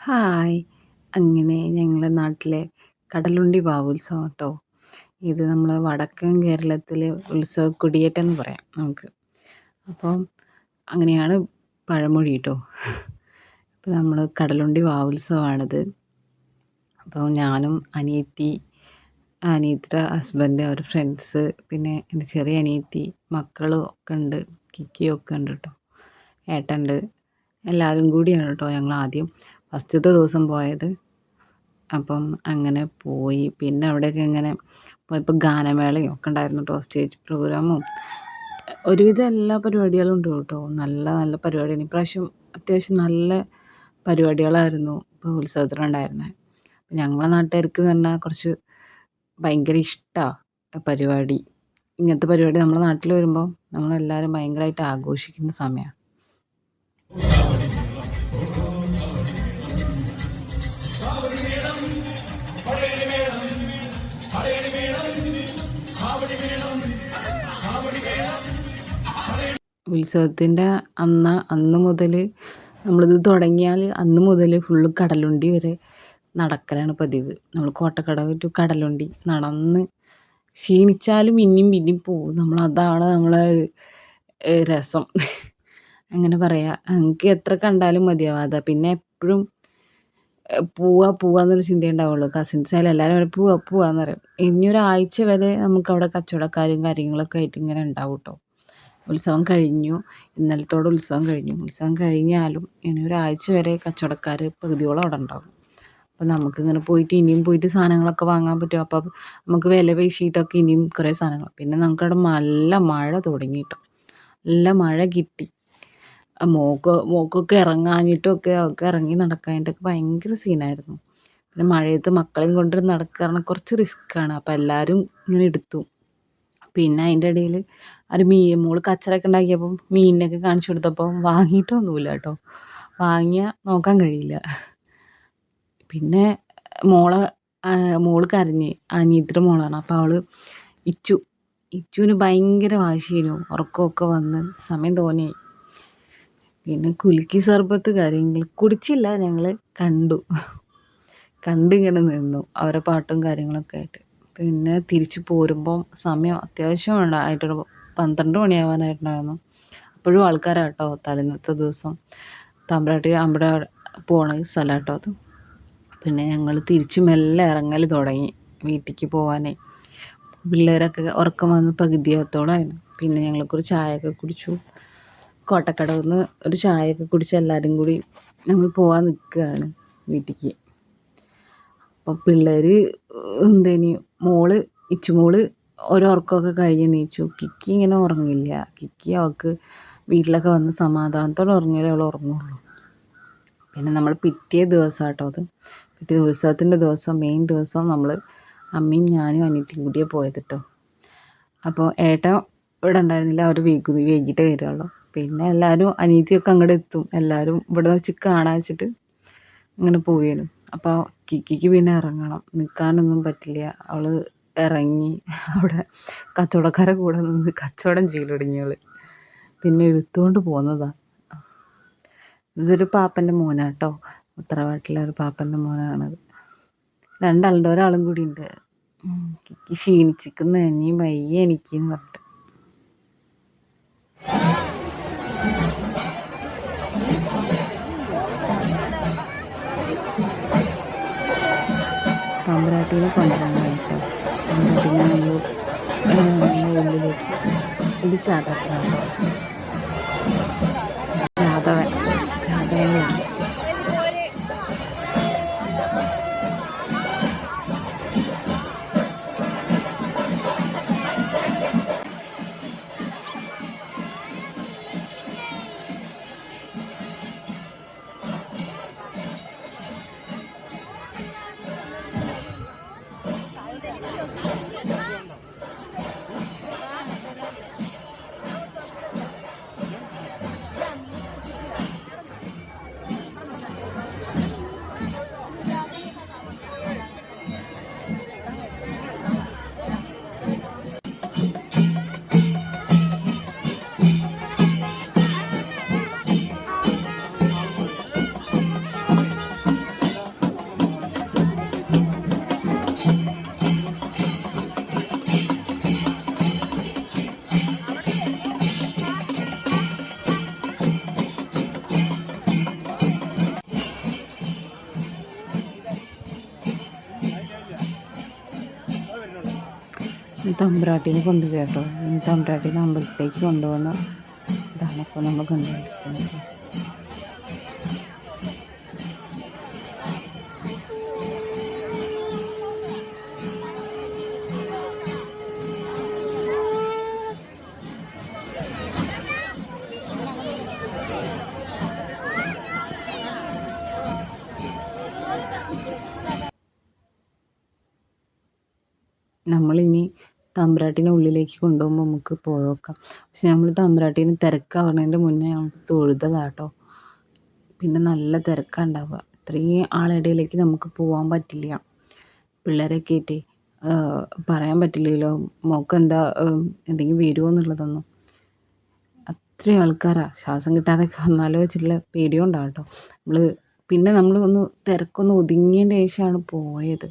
Hi. അങ്ങനെ ഞങ്ങളുടെ നാട്ടിലെ കടലുണ്ടി ഭാവോത്സവം കേട്ടോ. ഇത് നമ്മൾ വടക്കൻ കേരളത്തിലെ ഉത്സവ കൊടിയേറ്റം എന്ന് പറയാം നമുക്ക്. അപ്പം അങ്ങനെയാണ് പഴമൊഴി കേട്ടോ. അപ്പോൾ നമ്മൾ കടലുണ്ടി വാവുത്സവമാണിത് അപ്പോൾ ഞാനും അനിയത്തി അനിയത്തിയുടെ ഹസ്ബൻഡ് അവരുടെ ഫ്രണ്ട്സ് പിന്നെ എന്റെ ചെറിയ അനിയത്തി മക്കളും ഒക്കെ ഉണ്ട്. കിക്കിയൊക്കെ ഉണ്ട് കേട്ടോ. ഏട്ടന്റെ എല്ലാവരും കൂടിയാണ് കേട്ടോ ഞങ്ങൾ ആദ്യം. ഫസ്റ്റത്തെ ദിവസം പോയത്. അപ്പം അങ്ങനെ പോയി. പിന്നെ അവിടെയൊക്കെ ഇങ്ങനെ പോയപ്പോൾ ഗാനമേളയും ഒക്കെ ഉണ്ടായിരുന്നു കേട്ടോ സ്റ്റേജ് പ്രോഗ്രാമും. ഒരുവിധം എല്ലാ പരിപാടികളും ഉണ്ട് കേട്ടോ നല്ല നല്ല പരിപാടിയാണ്. ഇപ്രാവശ്യം അത്യാവശ്യം നല്ല പരിപാടികളായിരുന്നു ഇപ്പോൾ ഉത്സവത്തിനുണ്ടായിരുന്നത് ഞങ്ങളെ നാട്ടുകാർക്ക് തന്നെ കുറച്ച് ഭയങ്കര ഇഷ്ടമാണ് പരിപാടി. ഇങ്ങനത്തെ പരിപാടി നമ്മുടെ നാട്ടിൽ വരുമ്പോൾ നമ്മളെല്ലാവരും ഭയങ്കരമായിട്ട് ആഘോഷിക്കുന്ന സമയമാണ് ഉത്സവത്തിന്റെ അന്ന് അന്ന് മുതൽ നമ്മളിത് തുടങ്ങിയാൽ അന്ന് മുതൽ ഫുള്ള് കടലുണ്ടി വരെ നടക്കലാണ് പതിവ്. നമ്മൾ കോട്ടക്കടവ് ടു കടലുണ്ടി നടന്ന് ക്ഷീണിച്ചാലും പിന്നെയും പിന്നെയും പോകും നമ്മൾ അതാണ് നമ്മളെ രസം. അങ്ങനെ പറയാം. എനിക്ക് എത്ര കണ്ടാലും മതിയാവാതെ പിന്നെ എപ്പോഴും പോവാ പോവാ എന്നുള്ള ചിന്തയേ ഉണ്ടാവുള്ളൂ. കസിൻസ് ആയാലും എല്ലാവരും അവിടെ പോവാ പോവാന്ന് പറയും. ഇനി ഒരാഴ്ച വരെ നമുക്കവിടെ കച്ചവടക്കാരും കാര്യങ്ങളൊക്കെ ആയിട്ട് ഇങ്ങനെ ഉണ്ടാവും കേട്ടോ ഉത്സവം കഴിഞ്ഞു. ഇന്നലത്തോടെ ഉത്സവം കഴിഞ്ഞു. ഉത്സവം കഴിഞ്ഞാലും ഇനി ഒരാഴ്ച വരെ കച്ചവടക്കാർ പകുതിയോളം അവിടെ ഉണ്ടാകും അപ്പം നമുക്കിങ്ങനെ പോയിട്ട് ഇനിയും പോയിട്ട് സാധനങ്ങളൊക്കെ വാങ്ങാൻ പറ്റും. അപ്പം നമുക്ക് വില പേശിയിട്ടൊക്കെ ഇനിയും കുറേ സാധനങ്ങൾ. പിന്നെ നമുക്ക് നമുക്കവിടെ നല്ല മഴ തുടങ്ങി കേട്ടോ നല്ല മഴ കിട്ടി. മോക്ക് മോക്കൊക്കെ ഇറങ്ങാഞ്ഞിട്ടൊക്കെ ഒക്കെ ഇറങ്ങി നടക്കാനായിട്ടൊക്കെ ഭയങ്കര സീനായിരുന്നു. പിന്നെ മഴയത്ത് മക്കളെയും കൊണ്ട് നടക്കാറുണ്ട് കുറച്ച് റിസ്ക്കാണ് അപ്പം എല്ലാവരും ഇങ്ങനെ എടുത്തു. പിന്നെ അതിന്റെ ഇടയിൽ ഒരു മീൻ മോൾ കച്ചറൊക്കെ ഉണ്ടാക്കിയപ്പം മീനിനൊക്കെ കാണിച്ചു കൊടുത്തപ്പോൾ വാങ്ങിയിട്ടൊന്നുമില്ല കേട്ടോ. വാങ്ങിയാൽ നോക്കാൻ കഴിയില്ല. പിന്നെ മോളെ മോൾ കരഞ്ഞ് അനിയത്തിന്റെ മോളാണ്. അപ്പോൾ അവൾ ഇച്ചു ഇച്ചുവിന് ഭയങ്കര വാശിയായിരുന്നു ഉറക്കമൊക്കെ വന്ന് സമയം തോന്നിയായി പിന്നെ കുലുക്കി സർബത്ത് കാര്യങ്ങൾ കുടിച്ചില്ല ഞങ്ങൾ കണ്ടു. കണ്ടിങ്ങനെ നിന്നു അവരെ പാട്ടും കാര്യങ്ങളൊക്കെ ആയിട്ട്. പിന്നെ തിരിച്ച് പോരുമ്പം സമയം അത്യാവശ്യം ആയിട്ടൊരു പന്ത്രണ്ട് മണിയാവാനായിട്ടുണ്ടായിരുന്നു. അപ്പോഴും ആൾക്കാരാണ് കേട്ടോ തലേന്നത്തെ ദിവസം. തമ്പ്രാട്ടി അവിടെ പോണ സ്ഥലം കേട്ടോ അത്. പിന്നെ ഞങ്ങൾ തിരിച്ച് മെല്ലെ ഇറങ്ങൽ തുടങ്ങി വീട്ടിലേക്ക് പോകാനേ പിള്ളേരൊക്കെ ഉറക്കം വന്ന് പകുതിയാകത്തോളമായിരുന്നു പിന്നെ ഞങ്ങൾക്കൊരു ചായയൊക്കെ കുടിച്ചു. കോട്ടക്കടവിൽ ഒരു ചായയൊക്കെ കുടിച്ച് എല്ലാവരും കൂടി ഞങ്ങൾ പോകാൻ നിൽക്കുകയാണ് വീട്ടിലേക്ക് അപ്പം പിള്ളേർ എന്തേനി മോൾ ഇച്ചുമോൾ ഒരുറക്കമൊക്കെ കഴിഞ്ഞ് നീച്ചു കിക്കി ഇങ്ങനെ ഉറങ്ങില്ല. കിക്കി അവൾക്ക് വീട്ടിലൊക്കെ വന്ന് സമാധാനത്തോടെ ഉറങ്ങിയാലേ അവൾ ഉറങ്ങുള്ളൂ. പിന്നെ നമ്മൾ പിറ്റേ ദിവസം കേട്ടോ അത്. പിറ്റേ ഉത്സവത്തിന്റെ ദിവസം മെയിൻ ദിവസം നമ്മൾ അമ്മയും ഞാനും അനിയത്തിയും കൂടിയേ പോയത് കേട്ടോ അപ്പോൾ ഏട്ടൻ ഇവിടെ ഉണ്ടായിരുന്നില്ല. അവർ വൈകു വൈകിട്ടേ വരികയുള്ളൂ പിന്നെ എല്ലാവരും അനീതിയൊക്കെ അങ്ങോട്ട് എത്തും. എല്ലാവരും ഇവിടെ വെച്ച് കാണാൻ വെച്ചിട്ട് ഇങ്ങനെ പോവുകയാണ് അപ്പോൾ കിക്കിക്ക് പിന്നെ ഇറങ്ങണം. നിൽക്കാനൊന്നും പറ്റില്ല. അവൾ ഇറങ്ങി അവിടെ കച്ചവടക്കാരെ കൂടെ നിന്ന് കച്ചവടം ചെയ്യലൊടുങ്ങി അവൾ പിന്നെ എടുത്തുകൊണ്ട് പോന്നതാണ് ഇതൊരു പാപ്പന്റെ മോനാട്ടോ. ഉത്തരവാട്ടിലെ ഒരു പാപ്പന്റെ മോനാണത്. രണ്ടാളുണ്ട്. ഒരാളും കൂടി ഉണ്ട്. ക്ഷീണിച്ചിരിക്കുന്നു. ഇനി വയ്യ എനിക്ക് എന്ന് പറഞ്ഞിട്ട്. തമ്പുരാട്ടീനെ കൊണ്ടുവന്നു തമ്പുരാട്ടീനെ ഉള്ളിലേക്ക് ഇത് തമ്പുരാട്ടീനെ കൊണ്ടു കേട്ടോ. തമ്പ്രാട്ടിനെ അമ്പലത്തിലേക്ക് കൊണ്ടുപോകുന്ന ഇതാണ് ഇപ്പോൾ നമ്മൾ കണ്ടുകൊണ്ടിരിക്കുന്നത്. നമ്മളിനി തമ്പുരാട്ടീനെ ഉള്ളിലേക്ക് കൊണ്ടുപോകുമ്പോൾ നമുക്ക് പോയോക്കാം. പക്ഷെ നമ്മൾ തമ്പുരാട്ടീനെ തിരക്കാവുന്നതിന്റെ മുന്നേ നമുക്ക് തൊഴുതതാട്ടോ. പിന്നെ നല്ല തിരക്കാണ്ടാവുക. ഇത്രയും ആളിടയിലേക്ക് നമുക്ക് പോകാൻ പറ്റില്ല. പിള്ളേരൊക്കെ ആയിട്ടേ പറയാൻ പറ്റില്ലല്ലോ മോക്ക് എന്താ എന്തെങ്കിലും വരുമോ എന്നുള്ളതൊന്നും. അത്രയും ആൾക്കാരാണ് ശ്വാസം കിട്ടാതൊക്കെ വന്നാലോ വെച്ചിട്ടുള്ള പേടിയും കേട്ടോ നമ്മൾ പിന്നെ നമ്മൾ ഒന്ന് തിരക്കൊന്ന് ഒതുങ്ങിയതിന്റെ ശേഷമാണ് പോയത്.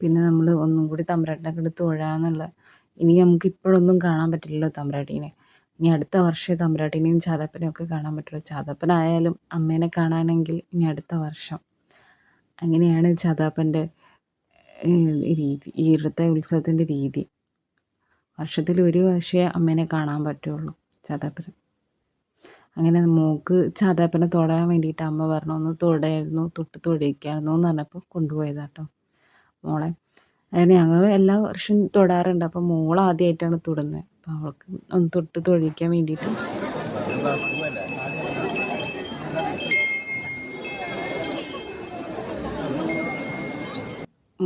പിന്നെ നമ്മൾ ഒന്നും കൂടി തമ്പ്രാട്ടിനൊക്കെ എടുത്ത് തൊഴാന്നുള്ള. ഇനി നമുക്ക് ഇപ്പോഴൊന്നും കാണാൻ പറ്റില്ലല്ലോ തമ്പ്രാട്ടീനെ. ഇനി അടുത്ത വർഷം തമ്പ്രാട്ടീനെയും ചാതപ്പനെയും ഒക്കെ കാണാൻ പറ്റുള്ളൂ. ചാതപ്പനായാലും അമ്മേനെ കാണാനെങ്കിൽ ഇനി അടുത്ത വർഷം. അങ്ങനെയാണ് ചാതാപ്പന്റെ രീതി ഈ ഇവിടുത്തെ ഉത്സവത്തിന്റെ രീതി. വർഷത്തിൽ ഒരു വർഷമേ അമ്മേനെ കാണാൻ പറ്റുള്ളൂ ചാതാപ്പന്. അങ്ങനെ മോൾക്ക് ചാതാപ്പനെ തൊടാൻ വേണ്ടിയിട്ട് അമ്മ പറഞ്ഞു ഒന്ന് തൊടായിരുന്നു തൊട്ട് തൊടിയിക്കായിരുന്നു എന്ന് പറഞ്ഞപ്പോൾ കൊണ്ടുപോയതാട്ടോ മോളെ. അതിന് ഞങ്ങൾ എല്ലാ വർഷവും തൊടാറുണ്ട്. അപ്പോൾ മോൾ ആദ്യമായിട്ടാണ് തൊടുന്നത് അപ്പോൾ അവൾക്ക് ഒന്ന് തൊട്ട് തൊഴിക്കാൻ വേണ്ടിയിട്ട്.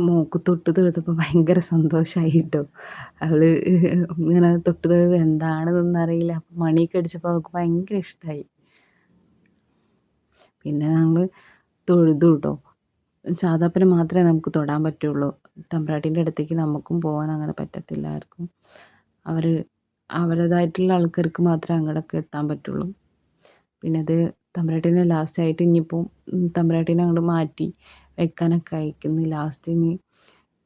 മോക്ക് തൊട്ട് തൊഴുതപ്പോൾ ഭയങ്കര സന്തോഷമായി കേട്ടോ. അവൾ ഇങ്ങനെ തൊട്ട് തൊഴുത് എന്താണെന്നൊന്നും അറിയില്ല അപ്പം മണിയൊക്കെ അടിച്ചപ്പോൾ അവൾക്ക് ഭയങ്കര ഇഷ്ടമായി പിന്നെ ഞങ്ങൾ തൊഴുതു കേട്ടോ. ചാതാപ്പന് മാത്രമേ നമുക്ക് തൊടാൻ പറ്റുള്ളൂ. തമ്പ്രാട്ടീന്റെ അടുത്തേക്ക് നമുക്കും പോകാൻ അങ്ങനെ പറ്റത്തില്ല ആർക്കും. അവർ അവരുടേതായിട്ടുള്ള ആൾക്കാർക്ക് മാത്രമേ അങ്ങോട്ടൊക്കെ എത്താൻ പറ്റുള്ളൂ. പിന്നെ അത് തമ്പ്രാട്ടീനെ ലാസ്റ്റായിട്ട് ഇനിയിപ്പോൾ തമ്പ്രാട്ടീനെ അങ്ങോട്ട് മാറ്റി. വെക്കാനൊക്കെ അയക്കുന്നു ലാസ്റ്റ് ഇനി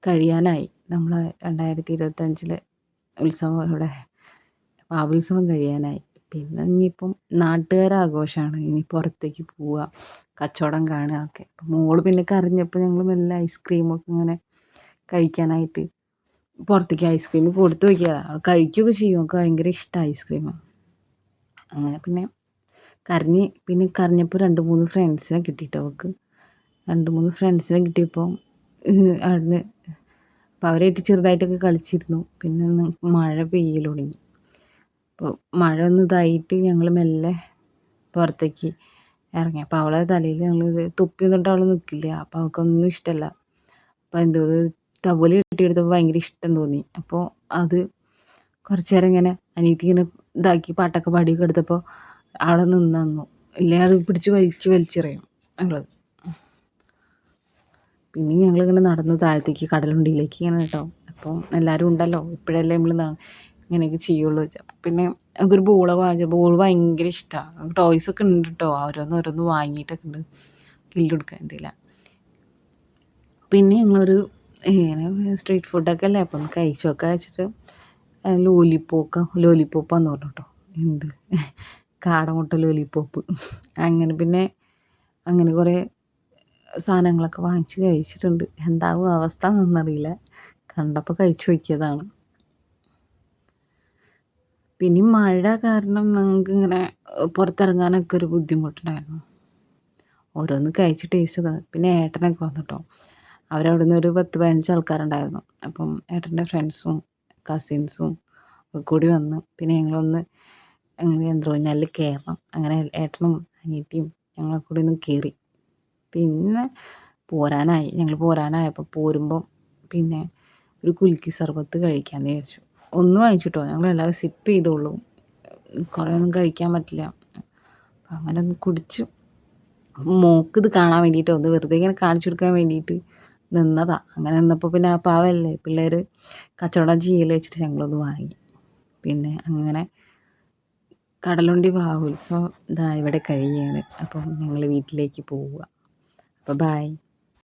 കഴിയാനായി. നമ്മൾ രണ്ടായിരത്തി ഇരുപത്തഞ്ചിലെ ഉത്സവം ഇവിടെ പാവുത്സവം കഴിയാനായി. പിന്നെ ഇനിയിപ്പം നാട്ടുകാരാഘോഷമാണ് ഇനി പുറത്തേക്ക് പോവുക കച്ചവടം കാണുക ഒക്കെ. അപ്പം മോൾ പിന്നെ കരഞ്ഞപ്പോൾ ഞങ്ങൾ മെല്ലെ ഐസ്ക്രീമൊക്കെ ഇങ്ങനെ കഴിക്കാനായിട്ട് പുറത്തേക്ക് ഐസ്ക്രീം കൊടുത്തു വയ്ക്കുക കഴിക്കുകയൊക്കെ ചെയ്യും. ഒക്കെ ഭയങ്കര ഇഷ്ടമാണ് ഐസ്ക്രീം അങ്ങനെ പിന്നെ കരഞ്ഞ് പിന്നെ കരഞ്ഞപ്പോൾ രണ്ട് മൂന്ന് ഫ്രണ്ട്സിനെ കിട്ടിയിട്ട് അവൾക്ക്. രണ്ട് മൂന്ന് ഫ്രണ്ട്സിനെ കിട്ടിയപ്പോൾ അവിടുന്ന് അപ്പോൾ അവരായിട്ട് ചെറുതായിട്ടൊക്കെ കളിച്ചിരുന്നു. പിന്നെ മഴ പെയ്യൽ തുടങ്ങി. അപ്പോൾ മഴ ഒന്ന് ഇതായിട്ട് ഞങ്ങൾ മെല്ലെ പുറത്തേക്ക് ഇറങ്ങി. അപ്പോൾ അവളെ തലയിൽ ഞങ്ങൾ തുപ്പി തൊട്ട് അവൾ നിൽക്കില്ല അപ്പോൾ അവൾക്കൊന്നും ഇഷ്ടമല്ല അപ്പോൾ എന്തോ ടവൽ കെട്ടിയെടുത്തപ്പോൾ ഭയങ്കര ഇഷ്ടം തോന്നി. അപ്പോൾ അത് കുറച്ച് നേരം ഇങ്ങനെ അനിയത്തി ഇങ്ങനെ ഇതാക്കി പാട്ടൊക്കെ പാടിയൊക്കെ എടുത്തപ്പോൾ അവിടെ നിന്ന് തന്നു. ഇല്ലേ? അത് പിടിച്ച് വലിച്ച് വലിച്ചെറിയും ഞങ്ങൾ പിന്നെ ഞങ്ങളിങ്ങനെ നടന്നു താഴത്തേക്ക് കടലുണ്ടിയിലേക്ക് ഇങ്ങനെ കേട്ടോ. അപ്പോൾ എല്ലാവരും ഉണ്ടല്ലോ. ഇപ്പോഴല്ലേ നമ്മൾ ഇങ്ങനെയൊക്കെ ചെയ്യുള്ളൂ. പിന്നെ ഞങ്ങൾക്കൊരു ബോളൊക്കെ വാങ്ങിച്ചു. ബോൾ ഭയങ്കര ഇഷ്ടമാണ് ടോയ്സൊക്കെ ഉണ്ട് കേട്ടോ. ഓരോന്ന് ഓരോന്ന് വാങ്ങിയിട്ടൊക്കെ ഉണ്ട്. കില്ല് കൊടുക്കാനില്ല പിന്നെ ഞങ്ങളൊരു ഇങ്ങനെ സ്ട്രീറ്റ് ഫുഡൊക്കെ അല്ലേ? അപ്പം കഴിച്ചൊക്കെ വെച്ചിട്ട് ലോലിപ്പോക്ക ലോലിപ്പോപ്പാന്ന് പറഞ്ഞു കേട്ടോ. എന്ത്? കാടമുട്ട ലോലിപ്പോപ്പ് അങ്ങനെ പിന്നെ അങ്ങനെ കുറേ സാധനങ്ങളൊക്കെ വാങ്ങിച്ച് കഴിച്ചിട്ടുണ്ട്. എന്താകും അവസ്ഥ എന്നറിയില്ല. കണ്ടപ്പോൾ കഴിച്ചു നോക്കിയതാണ്. പിന്നെ മഴ കാരണം ഞങ്ങൾക്ക് ഇങ്ങനെ പുറത്തിറങ്ങാനൊക്കെ ഒരു ബുദ്ധിമുട്ടുണ്ടായിരുന്നു. ഓരോന്ന് കഴിച്ച് ടേസ്റ്റ് പിന്നെ ഏട്ടനൊക്കെ വന്നിട്ടോ. അവരവിടെ നിന്ന് ഒരു പത്ത് പതിനഞ്ച് ആൾക്കാരുണ്ടായിരുന്നു. അപ്പം ഏട്ടന്റെ ഫ്രണ്ട്സും കസിൻസും ഒക്കെ കൂടി വന്ന്. പിന്നെ ഞങ്ങളൊന്ന് ഞങ്ങൾ യന്ത്രഊഞ്ഞാലിൽ കയറണം അങ്ങനെ ഏട്ടനും അനിയത്തിയും ഞങ്ങളെ കൂടി ഒന്ന് കയറി പിന്നെ പോരാനായി. ഞങ്ങൾ പോരാനായപ്പോൾ പോരുമ്പം പിന്നെ ഒരു കുലുക്കി സർബത്ത് കഴിക്കാമെന്ന് വിചാരിച്ചു. ഒന്ന് വാങ്ങിച്ചിട്ടോ. ഞങ്ങൾ എല്ലാവരും സിപ്പ് ചെയ്തോളൂ. കുറേ ഒന്നും കഴിക്കാൻ പറ്റില്ല. അപ്പം അങ്ങനെ ഒന്ന് കുടിച്ചു. മോക്ക് ഇത് കാണാൻ വേണ്ടിയിട്ട് ഒന്ന് വെറുതെ ഇങ്ങനെ കാണിച്ചു കൊടുക്കാൻ വേണ്ടിയിട്ട് നിന്നതാ. അങ്ങനെ നിന്നപ്പോൾ പിന്നെ ആ പാവല്ലേ പിള്ളേർ കച്ചവടം ചെയ്യൽ വെച്ചിട്ട് ഞങ്ങളൊന്ന് വാങ്ങി. പിന്നെ അങ്ങനെ കടലുണ്ടി ഭാവോത്സവം ഇതാ ഇവിടെ കഴിയുകയാണ് അപ്പം ഞങ്ങൾ വീട്ടിലേക്ക് പോവുക. അപ്പോൾ ബായ്